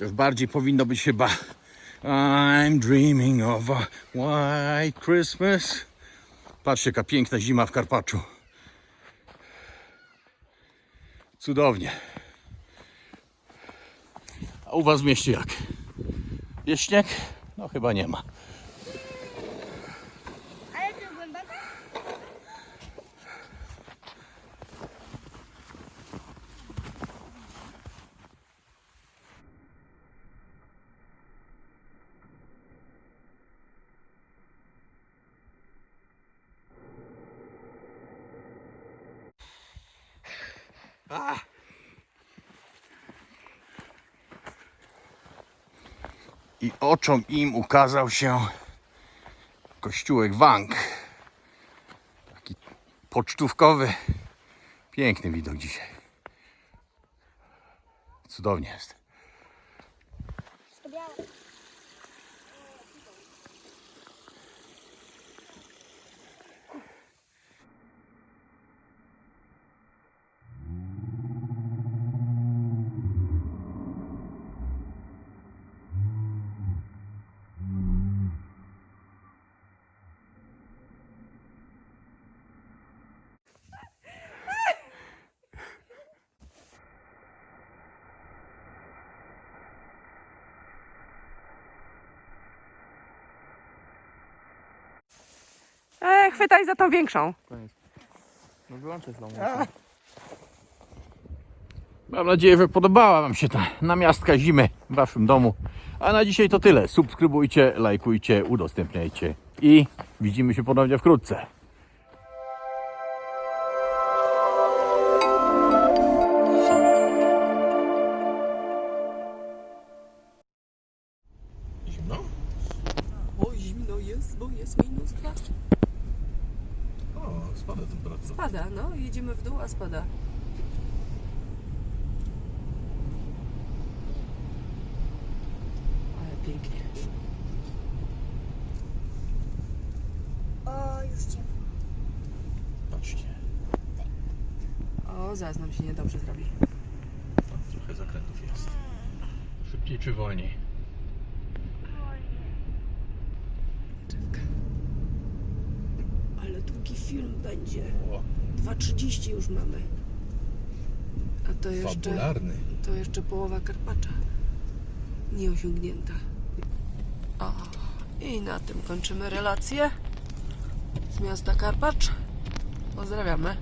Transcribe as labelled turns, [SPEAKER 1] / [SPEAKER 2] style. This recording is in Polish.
[SPEAKER 1] To bardziej powinno być chyba I'm dreaming of a white Christmas. Patrzcie, jaka piękna zima w Karpaczu. Cudownie. A u was w mieście jak? Jest śnieg? No chyba nie ma. I oczom im ukazał się kościółek Wang. Taki pocztówkowy. Piękny widok dzisiaj. Cudownie jest.
[SPEAKER 2] Chwytaj za tą większą.
[SPEAKER 3] No wyłączę slow
[SPEAKER 1] Mam nadzieję, że podobała Wam się ta namiastka zimy w Waszym domu. A na dzisiaj to tyle. Subskrybujcie, lajkujcie, udostępniajcie i widzimy się ponownie wkrótce. Zimno?
[SPEAKER 2] O, zimno jest, bo jest minus dwa.
[SPEAKER 1] Spada temperatura.
[SPEAKER 2] Spada, no, jedziemy w dół, a spada. Ale pięknie.
[SPEAKER 4] O, już ciepło.
[SPEAKER 1] Patrzcie,
[SPEAKER 2] O, zaraz nam się niedobrze zrobi.
[SPEAKER 1] tam trochę zakrętów jest. Szybciej czy wolniej?
[SPEAKER 2] Ale długi film będzie.
[SPEAKER 1] O,
[SPEAKER 2] 2.30 już mamy. A to jeszcze,
[SPEAKER 1] fabularny.
[SPEAKER 2] to jeszcze połowa Karpacza. Nieosiągnięta. O, i na tym kończymy relację z miasta Karpacz. Pozdrawiamy.